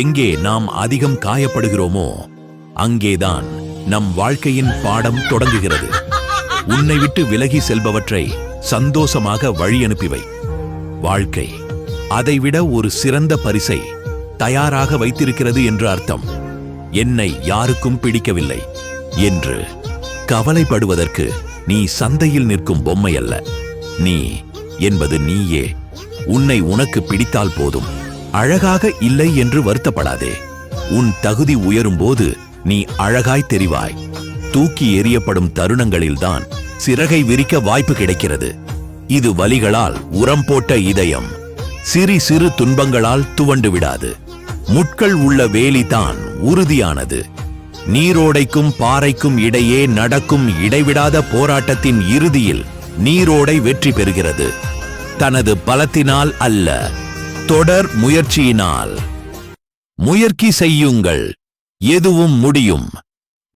எங்கே நாம் அதிகம் காயப்படுகிறோமோ அங்கேதான் நம் வாழ்க்கையின் பாடம் தொடங்குகிறது. உன்னை விட்டு விலகி செல்பவற்றை சந்தோஷமாக வழி அனுப்பிவை. வாழ்க்கை அதைவிட ஒரு சிறந்த பரிசை தயாராக வைத்திருக்கிறது என்று அர்த்தம். என்னை யாருக்கும் பிடிக்கவில்லை என்று கவலைப்படுவதற்கு நீ சந்தையில் நிற்கும் பொம்மை அல்ல நீ என்பது நீயே. உன்னை உனக்கு பிடித்தால் போதும். அழகாக இல்லை என்று வருத்தப்படாதே. உன் தகுதி உயரும் போது நீ அழகாய் தெரிவாய். தூக்கி எறியப்படும் தருணங்களில்தான் சிறகை விரிக்க வாய்ப்பு கிடைக்கிறது. இது வலிகளால் உரம் போட்ட இதயம். சிறு சிறு துன்பங்களால் துவண்டு விடாது. முட்கள் உள்ள வேலிதான் உறுதியானது. நீரோடைக்கும் பாறைக்கும் இடையே நடக்கும் இடைவிடாத போராட்டத்தின் இறுதியில் நீரோடை வெற்றி பெறுகிறது. தனது பலத்தினால் அல்ல. தொடர் முயற்சியினால். முயற்சி செய்யுங்கள். எதுவும் முடியும்.